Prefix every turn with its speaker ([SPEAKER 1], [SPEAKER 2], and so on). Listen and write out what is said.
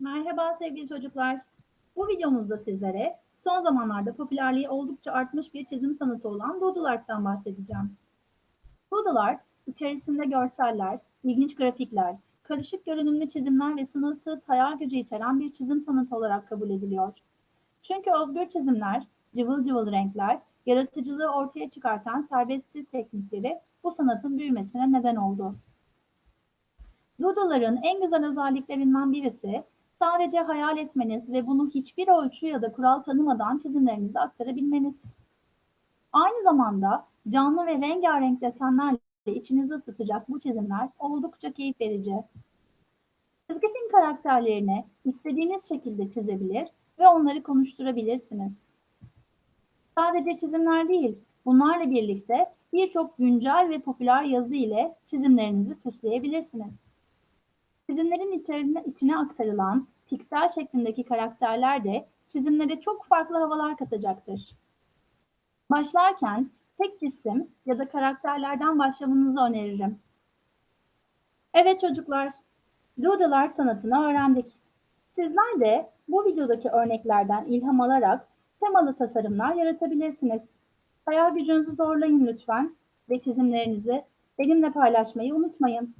[SPEAKER 1] Merhaba sevgili çocuklar. Bu videomuzda sizlere son zamanlarda popülerliği oldukça artmış bir çizim sanatı olan Doodle Art'tan bahsedeceğim. Doodle Art, içerisinde görseller, ilginç grafikler, karışık görünümlü çizimler ve sınırsız hayal gücü içeren bir çizim sanatı olarak kabul ediliyor. Çünkü özgür çizimler, cıvıl cıvıl renkler, yaratıcılığı ortaya çıkartan serbest teknikleri bu sanatın büyümesine neden oldu. Doodle'ların en güzel özelliklerinden birisi sadece hayal etmeniz ve bunu hiçbir ölçü ya da kural tanımadan çizimlerinize aktarabilmeniz. Aynı zamanda canlı ve rengarenk desenlerle içinizi ısıtacak bu çizimler oldukça keyif verici. Çizgi film karakterlerini istediğiniz şekilde çizebilir ve onları konuşturabilirsiniz. Sadece çizimler değil, bunlarla birlikte birçok güncel ve popüler yazı ile çizimlerinizi süsleyebilirsiniz. Çizimlerin içerine, içine aktarılan piksel şeklindeki karakterler de çizimlere çok farklı havalar katacaktır. Başlarken tek cisim ya da karakterlerden başlamanızı öneririm. Evet çocuklar, Doodle Art sanatını öğrendik. Sizler de bu videodaki örneklerden ilham alarak temalı tasarımlar yaratabilirsiniz. Hayal gücünüzü zorlayın lütfen ve çizimlerinizi benimle paylaşmayı unutmayın.